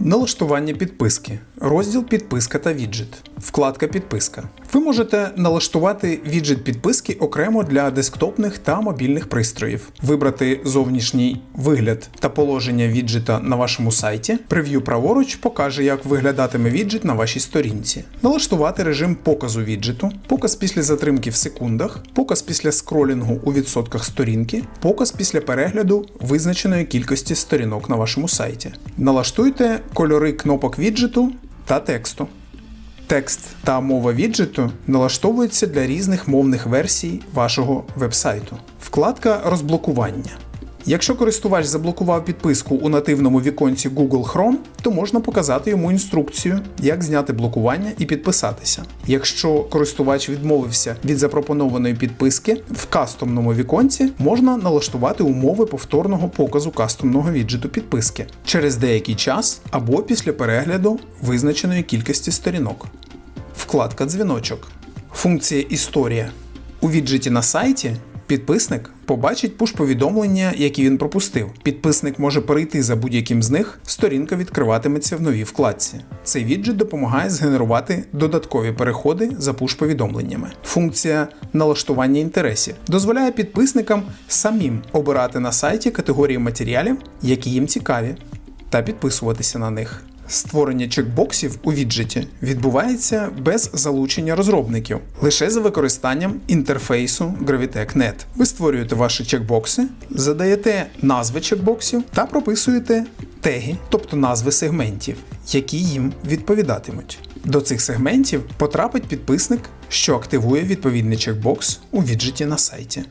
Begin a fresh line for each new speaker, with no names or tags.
Налаштування підписки. Розділ Підписка та віджит. Вкладка Підписка. Ви можете налаштувати віджит підписки окремо для десктопних та мобільних пристроїв, вибрати зовнішній вигляд та положення віджита на вашому сайті. Прев'ю праворуч покаже, як виглядатиме віджит на вашій сторінці. Налаштувати режим показу віджиту, показ після затримки в секундах, показ після скролінгу у відсотках сторінки, показ після перегляду визначеної кількості сторінок на вашому сайті. Налаштуйте кольори кнопок віджиту та тексту. Текст та мова віджиту налаштовуються для різних мовних версій вашого вебсайту. Вкладка розблокування. Якщо користувач заблокував підписку у нативному віконці Google Chrome, то можна показати йому інструкцію, як зняти блокування і підписатися. Якщо користувач відмовився від запропонованої підписки, в кастомному віконці можна налаштувати умови повторного показу кастомного віджиту підписки через деякий час або після перегляду визначеної кількості сторінок. Вкладка Дзвіночок. Функція Історія. У віджиті на сайті підписник побачить пуш-повідомлення, які він пропустив. Підписник може перейти за будь-яким з них, сторінка відкриватиметься в новій вкладці. Цей віджит допомагає згенерувати додаткові переходи за пуш-повідомленнями. Функція налаштування інтересів дозволяє підписникам самим обирати на сайті категорії матеріалів, які їм цікаві, та підписуватися на них. Створення чекбоксів у віджиті відбувається без залучення розробників, лише за використанням інтерфейсу Gravitech.net. Ви створюєте ваші чекбокси, задаєте назви чекбоксів та прописуєте теги, тобто назви сегментів, які їм відповідатимуть. До цих сегментів потрапить підписник, що активує відповідний чекбокс у віджиті на сайті.